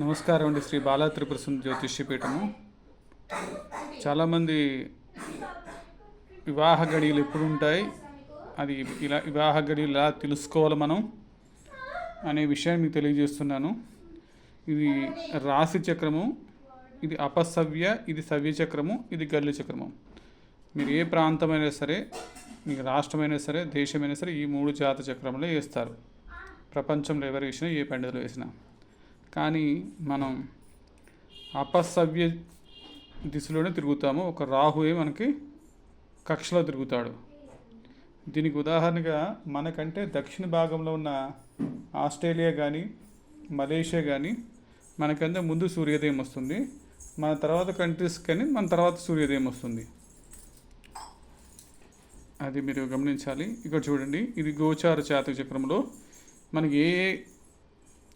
నమస్కారం అండి శ్రీ బాలా త్రిపుర సుందరి జ్యోతిష్యపీఠము చాలామంది వివాహ గడియలు ఎప్పుడు ఉంటాయి? అది ఇలా వివాహ గడియలు ఎలా తెలుసుకోవాలి మనం అనే విషయాన్ని మీకు తెలియజేస్తున్నాను. ఇది రాశి చక్రము ఇది అపసవ్య ఇది సవ్య చక్రము ఇది గల్లి చక్రము. మీరు ఏ ప్రాంతమైనా సరే మీకు రాష్ట్రమైనా సరే దేశమైనా సరే ఈ మూడు జాత చక్రంలో వేస్తారు. ప్రపంచంలో ఎవరు వేసినా ఏ పండుగలు వేసినా. కానీ మనం అపసవ్య దిశలోనే తిరుగుతాము. ఒక రాహువే మనకి కక్షలో తిరుగుతాడు. దీనికి ఉదాహరణగా మనకంటే దక్షిణ భాగంలో ఉన్న ఆస్ట్రేలియా కానీ మలేషియా కానీ మనకంటే ముందు సూర్యోదయం వస్తుంది. మన తర్వాత కంట్రీస్ కానీ మన తర్వాత సూర్యోదయం వస్తుంది. అది మీరు గమనించాలి. ఇక్కడ చూడండి. ఇది గోచార జాతక చక్రంలో మనకి ఏ ఏ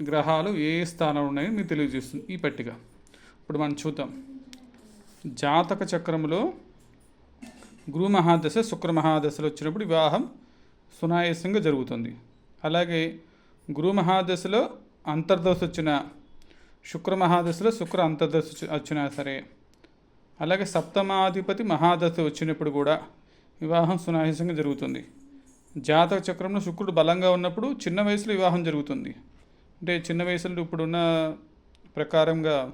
గ్రహాలు ఏ స్థానంలో ఉన్నాయో మీకు తెలియజేస్తుంది ఈ పట్టిక. ఇప్పుడు మనం చూద్దాం. జాతక చక్రంలో గురు మహాదశ శుక్ర మహాదశలు వచ్చినప్పుడు వివాహం సునాయాసంగా జరుగుతుంది. అలాగే గురు మహాదశలో అంతర్దశ వచ్చిన శుక్ర మహాదశలో శుక్ర అంతర్దశ వచ్చినా సరే అలాగే సప్తమాధిపతి మహాదశ వచ్చినప్పుడు కూడా వివాహం సునాయాసంగా జరుగుతుంది. జాతక చక్రంలో శుక్రుడు బలంగా ఉన్నప్పుడు చిన్న వయసులో వివాహం జరుగుతుంది. అంటే చిన్న వయసులో ఇప్పుడున్న ప్రకారంగా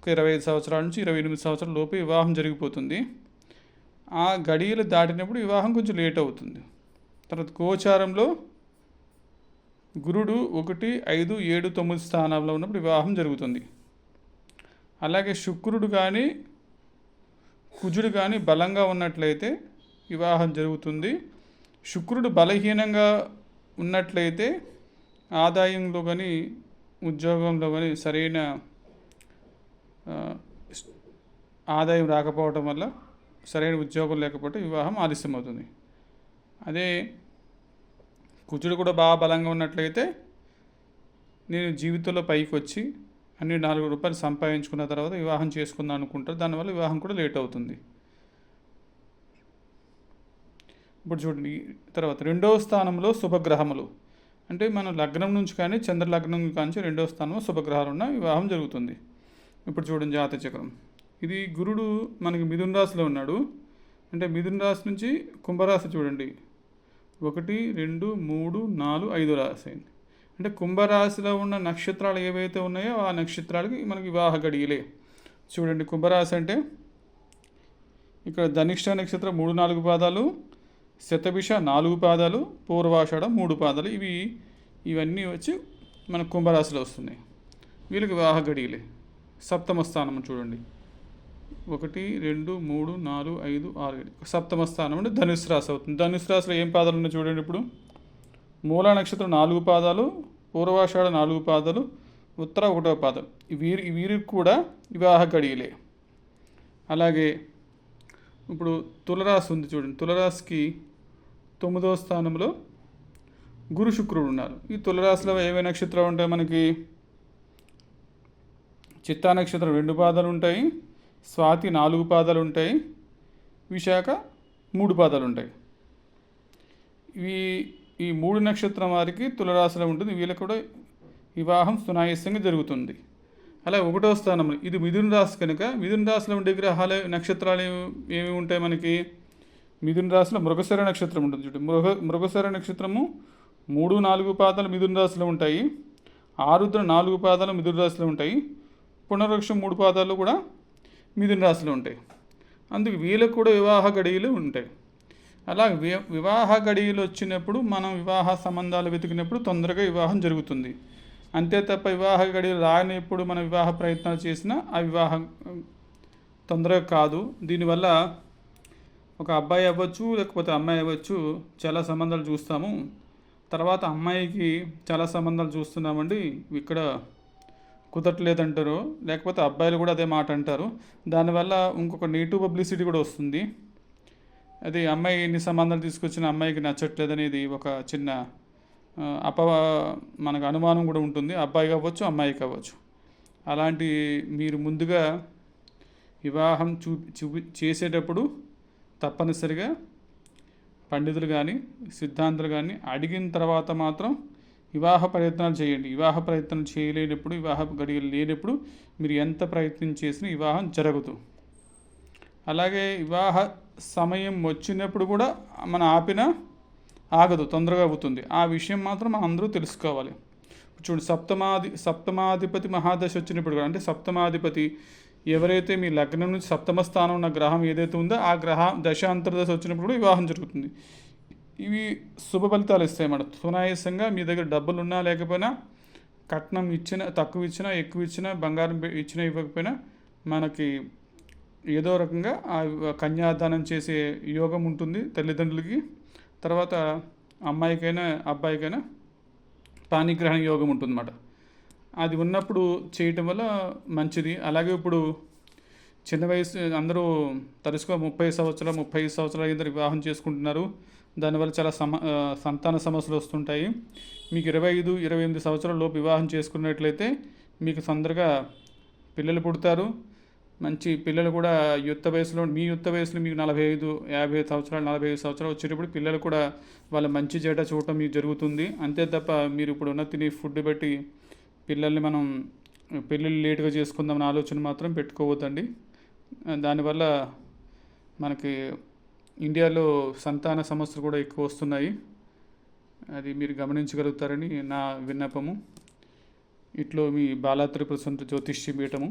ఒక ఇరవై ఐదు సంవత్సరాల నుంచి ఇరవై ఎనిమిది సంవత్సరాల లోపు వివాహం జరిగిపోతుంది. ఆ గడియలు దాటినప్పుడు వివాహం కొంచెం లేట్ అవుతుంది. తర్వాత గోచారంలో గురుడు ఒకటి ఐదు ఏడు తొమ్మిది స్థానాల్లో ఉన్నప్పుడు వివాహం జరుగుతుంది. అలాగే శుక్రుడు కానీ కుజుడు కానీ బలంగా ఉన్నట్లయితే వివాహం జరుగుతుంది. శుక్రుడు బలహీనంగా ఉన్నట్లయితే ఆదాయంలో కానీ ఉద్యోగంలో కానీ సరైన ఆదాయం రాకపోవడం వల్ల సరైన ఉద్యోగం లేకపోతే వివాహం ఆలస్యం అవుతుంది అదే కుజుడు కూడా బాగా బలంగా ఉన్నట్లయితే నేను జీవితంలో పైకి వచ్చి అన్ని నాలుగు రూపాయలు సంపాదించుకున్న తర్వాత వివాహం చేసుకుందాం అనుకుంటారు. దానివల్ల వివాహం కూడా లేట్ అవుతుంది. ఇప్పుడు చూడండి తర్వాత రెండవ స్థానంలో శుభగ్రహములు. అంటే మన లగ్నం నుంచి కానీ చంద్ర లగ్నం నుంచి రెండవ స్థానం శుభగ్రహాలు ఉన్న వివాహం జరుగుతుంది. ఇప్పుడు చూడండి జాతక చక్రం. ఇది గురుడు మనకి మిథున రాశిలో ఉన్నాడు. అంటే మిథున రాశి నుంచి కుంభరాశి చూడండి. ఒకటి రెండు మూడు నాలుగు ఐదు రాశి అయింది. అంటే కుంభరాశిలో ఉన్న నక్షత్రాలు ఏవైతే ఉన్నాయో ఆ నక్షత్రాలకి మనకి వివాహ గడియలే. చూడండి కుంభరాశి అంటే ఇక్కడ ధనిష్ట నక్షత్రం మూడు నాలుగు పాదాలు శతభిష నాలుగు పాదాలు పూర్వాషాఢ మూడు పాదాలు ఇవి ఇవన్నీ వచ్చి మన కుంభరాశిలో వస్తున్నాయి. వీళ్ళకి వివాహ గడియలే సప్తమ స్థానం చూడండి. ఒకటి రెండు మూడు నాలుగు ఐదు ఆరు ఏడు. సప్తమ స్థానం అంటే ధనుసు రాశి అవుతుంది. ధనుసు రాశిలో ఏం పాదాలు ఉన్నాయి చూడండి ఇప్పుడు. మూల నక్షత్రం నాలుగు పాదాలు పూర్వాషాఢ నాలుగు పాదాలు ఉత్తర ఒకటో పాదం. వీరి వీరికి కూడా వివాహ గడియలే అలాగే ఇప్పుడు తులరాశి ఉంది చూడండి. తులరాశికి తొమ్మిదవ స్థానంలో గురు శుక్రుడు ఉన్నారు. ఈ తులరాశిలో ఏవే నక్షత్రం ఉంటాయి మనకి? చిత్తా నక్షత్రం రెండు పాదాలు ఉంటాయి. స్వాతి నాలుగు పాదాలు ఉంటాయి. విశాఖ మూడు పాదాలు ఉంటాయి. ఇవి ఈ మూడు నక్షత్రం వారికి తులరాశిలో ఉంటుంది. వీళ్ళకి కూడా వివాహం సునాయాసంగా జరుగుతుంది. అలా ఒకటో స్థానం ఇది మిథున రాశి కనుక మిథున రాశిలో ఉండే గ్రహాలు నక్షత్రాలు ఏమి- ఉంటాయి మనకి? మిథున రాశిలో మృగశర నక్షత్రం ఉంటుంది చూడండి మృగ మృగశర నక్షత్రము మూడు నాలుగు పాదాలు మిథున రాశిలో ఉంటాయి. ఆరుద్ర నాలుగు పాదాలు మిథున రాశిలో ఉంటాయి. పునర్వృక్షం మూడు పాదాలు కూడా మిథున రాశిలో ఉంటాయి. అందుకు వీళ్ళకు కూడా వివాహ గడియలు ఉంటాయి. అలా వి- వివాహ గడియలు వచ్చినప్పుడు మనం వివాహ సంబంధాలు వెతికినప్పుడు తొందరగా వివాహం జరుగుతుంది. అంతే తప్ప వివాహ గడియలు రానిప్పుడు మన వివాహ ప్రయత్నాలు చేసినా ఆ వివాహం తొందరగా కాదు. దీనివల్ల ఒక అబ్బాయి అవ్వచ్చు లేకపోతే అమ్మాయి అవ్వచ్చు చాలా సంబంధాలు చూస్తాము. తర్వాత అమ్మాయికి చాలా సంబంధాలు చూస్తున్నామండి. ఇక్కడ కుదరట్లేదంటారు. లేకపోతే అబ్బాయిలు కూడా అదే మాట అంటారు. దానివల్ల ఇంకొక నెగిటివ్ పబ్లిసిటీ కూడా వస్తుంది. అది అమ్మాయి ఎన్ని సంబంధాలు తీసుకొచ్చిన అమ్మాయికి నచ్చట్లేదు అనేది ఒక చిన్న అప మనకు అనుమానం కూడా ఉంటుంది. అబ్బాయి కావచ్చు అమ్మాయి కావచ్చు. అలాంటి మీరు ముందుగా వివాహం చూ చూపి చేసేటప్పుడు తప్పనిసరిగా పండితులు కానీ సిద్ధాంతులు కానీ అడిగిన తర్వాత మాత్రం వివాహ ప్రయత్నాలు చేయండి. వివాహ ప్రయత్నం చేయలేనప్పుడు వివాహ గడియలు లేనప్పుడు మీరు ఎంత ప్రయత్నం చేసినా వివాహం జరగదు. అలాగే వివాహ సమయం వచ్చినప్పుడు కూడా మన ఆపిన ఆగదు తొందరగా అవుతుంది. ఆ విషయం మాత్రం మనం అందరూ తెలుసుకోవాలి. చూడండి సప్తమాది సప్తమాధిపతి మహాదశ వచ్చినప్పుడు కూడా అంటే సప్తమాధిపతి ఎవరైతే మీ లగ్నం నుంచి సప్తమ స్థానం ఉన్న గ్రహం ఏదైతే ఉందో ఆ గ్రహ దశ అంతర్దశ వచ్చినప్పుడు కూడా వివాహం జరుగుతుంది. ఇవి శుభ ఫలితాలు ఇస్తాయి మన సునాయాసంగా మీ దగ్గర డబ్బులు ఉన్నా లేకపోయినా కట్నం ఇచ్చిన తక్కువ ఇచ్చినా ఎక్కువ ఇచ్చినా బంగారం ఇచ్చినా ఇవ్వకపోయినా మనకి ఏదో రకంగా ఆ కన్యాదానం చేసే యోగం ఉంటుంది తల్లిదండ్రులకి. తర్వాత అమ్మాయికైనా అబ్బాయికైనా పాణిగ్రహణ యోగం ఉంటుందన్నమాట. అది ఉన్నప్పుడు చేయటం వల్ల మంచిది. అలాగే ఇప్పుడు చిన్న వయసు అందరూ తరచుగా ముప్పై సంవత్సరాలు ముప్పై ఐదు సంవత్సరాల ఇద్దరు వివాహం చేసుకుంటున్నారు. దానివల్ల చాలా సమ సంతాన సమస్యలు వస్తుంటాయి. మీకు ఇరవై ఐదు ఇరవై ఎనిమిది సంవత్సరాల లోపు వివాహం చేసుకున్నట్లయితే మీకు తొందరగా పిల్లలు పుడతారు. మంచి పిల్లలు కూడా యుక్త వయసులో మీ యుక్త వయసులో మీకు నలభై ఐదు యాభై ఐదు సంవత్సరాలు నలభై ఐదు సంవత్సరాలు వచ్చేటప్పుడు పిల్లలు కూడా వాళ్ళ మంచి చెడ్డ చూడటం మీకు జరుగుతుంది. అంతే తప్ప మీరు ఇప్పుడు ఉన్న తిని ఫుడ్ పెట్టి పిల్లల్ని మనం పెళ్ళిళ్ళు లేటుగా చేసుకుందామని ఆలోచన మాత్రం పెట్టుకోవద్దండి. దానివల్ల మనకి ఇండియాలో సంతాన సమస్యలు కూడా ఎక్కువ వస్తున్నాయి. అది మీరు గమనించగలుగుతారని నా విన్నపము. ఇట్లో మీ బాలా త్రిపుర జ్యోతిష్య పీఠము.